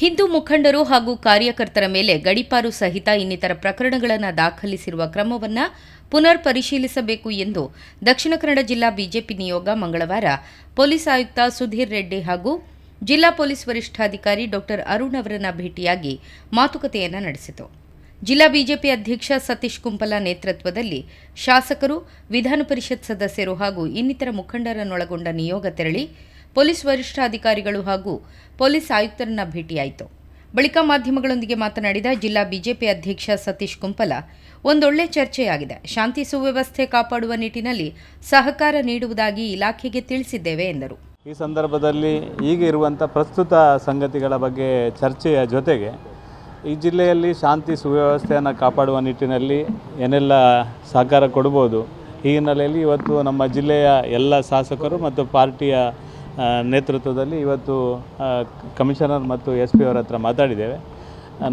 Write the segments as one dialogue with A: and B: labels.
A: ಹಿಂದೂ ಮುಖಂಡರು ಹಾಗೂ ಕಾರ್ಯಕರ್ತರ ಮೇಲೆ ಗಡಿಪಾರು ಸಹಿತ ಇನ್ನಿತರ ಪ್ರಕರಣಗಳನ್ನು ದಾಖಲಿಸಿರುವ ಕ್ರಮವನ್ನು ಪುನರ್ ಪರಿಶೀಲಿಸಬೇಕು ಎಂದು ದಕ್ಷಿಣ ಕನ್ನಡ ಜಿಲ್ಲಾ ಬಿಜೆಪಿ ನಿಯೋಗ ಮಂಗಳವಾರ ಪೊಲೀಸ್ ಆಯುಕ್ತ ಸುಧೀರ್ ರೆಡ್ಡಿ ಹಾಗೂ ಜಿಲ್ಲಾ ಪೊಲೀಸ್ ವರಿಷ್ಠಾಧಿಕಾರಿ ಡಾಕ್ಟರ್ ಅರುಣ್ ಅವರನ್ನ ಭೇಟಿಯಾಗಿ ಮಾತುಕತೆಯನ್ನು ನಡೆಸಿತು. ಜಿಲ್ಲಾ ಬಿಜೆಪಿ ಅಧ್ಯಕ್ಷ ಸತೀಶ್ ಕುಂಪಲ ನೇತೃತ್ವದಲ್ಲಿ ಶಾಸಕರು ವಿಧಾನ ಪರಿಷತ್ ಸದಸ್ಯರು ಹಾಗೂ ಇನ್ನಿತರ ಮುಖಂಡರನ್ನೊಳಗೊಂಡ ನಿಯೋಗ ತೆರಳಿ ಪೊಲೀಸ್ ವರಿಷ್ಠಾಧಿಕಾರಿಗಳು ಹಾಗೂ ಪೊಲೀಸ್ ಆಯುಕ್ತರನ್ನ ಭೇಟಿಯಾಯಿತು. ಬಳಿಕ ಮಾಧ್ಯಮಗಳೊಂದಿಗೆ ಮಾತನಾಡಿದ ಜಿಲ್ಲಾ ಬಿಜೆಪಿ ಅಧ್ಯಕ್ಷ ಸತೀಶ್ ಕುಂಪಲ, ಒಂದೊಳ್ಳೆ ಚರ್ಚೆಯಾಗಿದೆ. ಶಾಂತಿ ಸುವ್ಯವಸ್ಥೆ ಕಾಪಾಡುವ ನಿಟ್ಟಿನಲ್ಲಿ ಸಹಕಾರ ನೀಡುವುದಾಗಿ ಇಲಾಖೆಗೆ ತಿಳಿಸಿದ್ದೇವೆ, ಎಂದರು.
B: ಈ ಸಂದರ್ಭದಲ್ಲಿ ಈಗ ಇರುವಂಥ ಪ್ರಸ್ತುತ ಸಂಗತಿಗಳ ಬಗ್ಗೆ ಚರ್ಚೆಯ ಜೊತೆಗೆ ಈ ಜಿಲ್ಲೆಯಲ್ಲಿ ಶಾಂತಿ ಸುವ್ಯವಸ್ಥೆಯನ್ನು ಕಾಪಾಡುವ ನಿಟ್ಟಿನಲ್ಲಿ ಏನೆಲ್ಲ ಸಹಕಾರ ಕೊಡ್ಬೋದು, ಈ ಹಿನ್ನೆಲೆಯಲ್ಲಿ ಇವತ್ತು ನಮ್ಮ ಜಿಲ್ಲೆಯ ಎಲ್ಲ ಶಾಸಕರು ಮತ್ತು ಪಾರ್ಟಿಯ ನೇತೃತ್ವದಲ್ಲಿ ಇವತ್ತು ಕಮಿಷನರ್ ಮತ್ತು ಎಸ್ ಪಿ ಅವರ ಹತ್ರ ಮಾತಾಡಿದ್ದೇವೆ.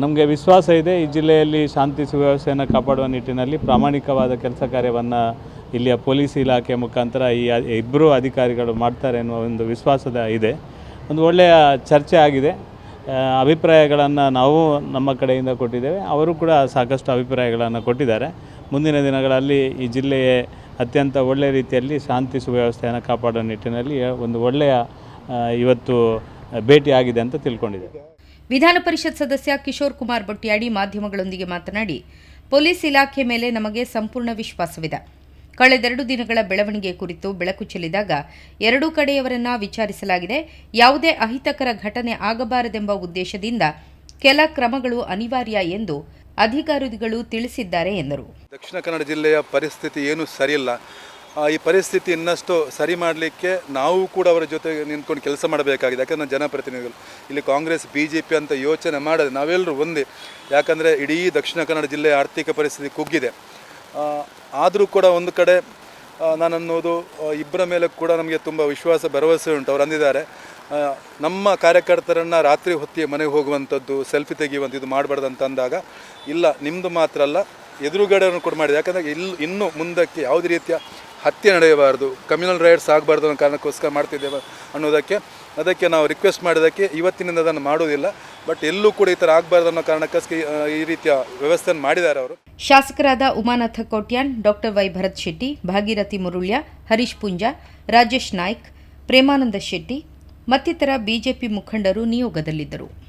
B: ನಮಗೆ ವಿಶ್ವಾಸ ಇದೆ, ಈ ಜಿಲ್ಲೆಯಲ್ಲಿ ಶಾಂತಿ ಸುವ್ಯವಸ್ಥೆಯನ್ನು ಕಾಪಾಡುವ ನಿಟ್ಟಿನಲ್ಲಿ ಪ್ರಾಮಾಣಿಕವಾದ ಕೆಲಸ ಕಾರ್ಯವನ್ನು ಇಲ್ಲಿಯ ಪೊಲೀಸ್ ಇಲಾಖೆ ಮುಖಾಂತರ ಈ ಇಬ್ಬರು ಅಧಿಕಾರಿಗಳು ಮಾಡ್ತಾರೆ ಎನ್ನುವ ಒಂದು ವಿಶ್ವಾಸದ ಇದೆ. ಒಂದು ಒಳ್ಳೆಯ ಚರ್ಚೆ ಆಗಿದೆ. ಅಭಿಪ್ರಾಯಗಳನ್ನು ನಾವು ನಮ್ಮ ಕಡೆಯಿಂದ ಕೊಟ್ಟಿದ್ದೇವೆ. ಅವರು ಕೂಡ ಸಾಕಷ್ಟು ಅಭಿಪ್ರಾಯಗಳನ್ನು ಕೊಟ್ಟಿದ್ದಾರೆ. ಮುಂದಿನ ದಿನಗಳಲ್ಲಿ ಈ ಜಿಲ್ಲೆಯ ಅತ್ಯಂತ ಒಳ್ಳೆಯ ರೀತಿಯಲ್ಲಿ ಶಾಂತಿ ಸುವ್ಯವಸ್ಥೆಯನ್ನು ಕಾಪಾಡುವ ನಿಟ್ಟಿನಲ್ಲಿ ಒಂದು ಒಳ್ಳೆಯ ಇವತ್ತು ಭೇಟಿ ಆಗಿದೆ ಅಂತ ತಿಳ್ಕೊಂಡಿದೆ.
A: ವಿಧಾನ ಪರಿಷತ್ ಸದಸ್ಯ ಕಿಶೋರ್ ಕುಮಾರ್ ಬೊಟ್ಯಾಡಿ ಮಾಧ್ಯಮಗಳೊಂದಿಗೆ ಮಾತನಾಡಿ, ಪೊಲೀಸ್ ಇಲಾಖೆ ಮೇಲೆ ನಮಗೆ ಸಂಪೂರ್ಣ ವಿಶ್ವಾಸವಿದೆ. ಕಳೆದೆರಡು ದಿನಗಳ ಬೆಳವಣಿಗೆ ಕುರಿತು ಬೆಳಕು ಚೆಲ್ಲಿದಾಗ ಎರಡೂ ಕಡೆಯವರನ್ನ ವಿಚಾರಿಸಲಾಗಿದೆ. ಯಾವುದೇ ಅಹಿತಕರ ಘಟನೆ ಆಗಬಾರದೆಂಬ ಉದ್ದೇಶದಿಂದ ಕೆಲ ಕ್ರಮಗಳು ಅನಿವಾರ್ಯ ಎಂದು ಅಧಿಕಾರಿಗಳು ತಿಳಿಸಿದ್ದಾರೆ ಎಂದರು.
C: ದಕ್ಷಿಣ ಕನ್ನಡ ಜಿಲ್ಲೆಯ ಪರಿಸ್ಥಿತಿ ಏನು ಸರಿಯಿಲ್ಲ. ಈ ಪರಿಸ್ಥಿತಿ ಇನ್ನಷ್ಟು ಸರಿ ಮಾಡಲಿಕ್ಕೆ ನಾವು ಕೂಡ ಅವರ ಜೊತೆ ನಿಂತ್ಕೊಂಡು ಕೆಲಸ ಮಾಡಬೇಕಾಗಿದೆ. ಯಾಕಂದ್ರೆ ಜನಪ್ರತಿನಿಧಿಗಳು, ಇಲ್ಲಿ ಕಾಂಗ್ರೆಸ್ ಬಿ ಜೆ ಪಿ ಅಂತ ಯೋಚನೆ ಮಾಡದೆ ನಾವೆಲ್ಲರೂ ಒಂದೇ. ಯಾಕಂದರೆ ಇಡೀ ದಕ್ಷಿಣ ಕನ್ನಡ ಜಿಲ್ಲೆಯ ಆರ್ಥಿಕ ಪರಿಸ್ಥಿತಿ ಕುಗ್ಗಿದೆ. ಆದರೂ ಕೂಡ ಒಂದು ಕಡೆ ನಾನು ಅನ್ನೋದು ಇಬ್ಬರ ಮೇಲೆ ಕೂಡ ನಮಗೆ ತುಂಬ ವಿಶ್ವಾಸ, ಭರವಸೆ ಉಂಟು. ಅವ್ರು ಅಂದಿದ್ದಾರೆ. ನಮ್ಮ ಕಾರ್ಯಕರ್ತರನ್ನು ರಾತ್ರಿ ಹೊತ್ತಿಗೆ ಮನೆಗೆ ಹೋಗುವಂಥದ್ದು ಸೆಲ್ಫಿ ತೆಗೆಯುವಂಥದ್ದು ಮಾಡಬಾರ್ದು ಅಂತ ಅಂದಾಗ, ಇಲ್ಲ ನಿಮ್ಮದು ಮಾತ್ರ ಅಲ್ಲ ಎದುರುಗಡೆಯನ್ನು ಕೂಡ ಮಾಡಿದೆ. ಯಾಕಂದರೆ ಇಲ್ಲಿ ಇನ್ನು ಮುಂದಕ್ಕೆ ಯಾವುದೇ ರೀತಿಯ ಹತ್ಯೆ ನಡೆಯಬಾರ್ದು ಕಮ್ಯುನಲ್ ರೈಟ್ಸ್ ಆಗಬಾರ್ದು ಅನ್ನೋ ಕಾರಣಕ್ಕೋಸ್ಕರ ಮಾಡ್ತಿದ್ದೇವೆ ಅನ್ನೋದಕ್ಕೆ, ಅದಕ್ಕೆ ನಾವು ರಿಕ್ವೆಸ್ಟ್ ಮಾಡಿದ್ದಕ್ಕೆ ಇವತ್ತಿನಿಂದ ಅದನ್ನು ಮಾಡೋದಿಲ್ಲ. ಬಟ್ ಎಲ್ಲೂ ಕೂಡ ಈ ಥರ ಆಗಬಾರ್ದು ಅನ್ನೋ ಕಾರಣಕ್ಕೋಸ್ಕರ ಈ ರೀತಿಯ ವ್ಯವಸ್ಥೆಯನ್ನು ಮಾಡಿದ್ದಾರೆ ಅವರು.
A: ಶಾಸಕರಾದ ಉಮಾನಾಥ ಕೋಟ್ಯಾನ್, ಡಾಕ್ಟರ್ ವೈ ಭರತ್ ಶೆಟ್ಟಿ, ಭಾಗೀರಥಿ ಮುರುಳ್ಯ, ಹರೀಶ್ ಪುಂಜಾ, ರಾಜೇಶ್ ನಾಯ್ಕ್, ಪ್ರೇಮಾನಂದ ಶೆಟ್ಟಿ ಮತ್ತಿತರ ಬಿಜೆಪಿ ಮುಖಂಡರು ನಿಯೋಗದಲ್ಲಿದ್ದರು.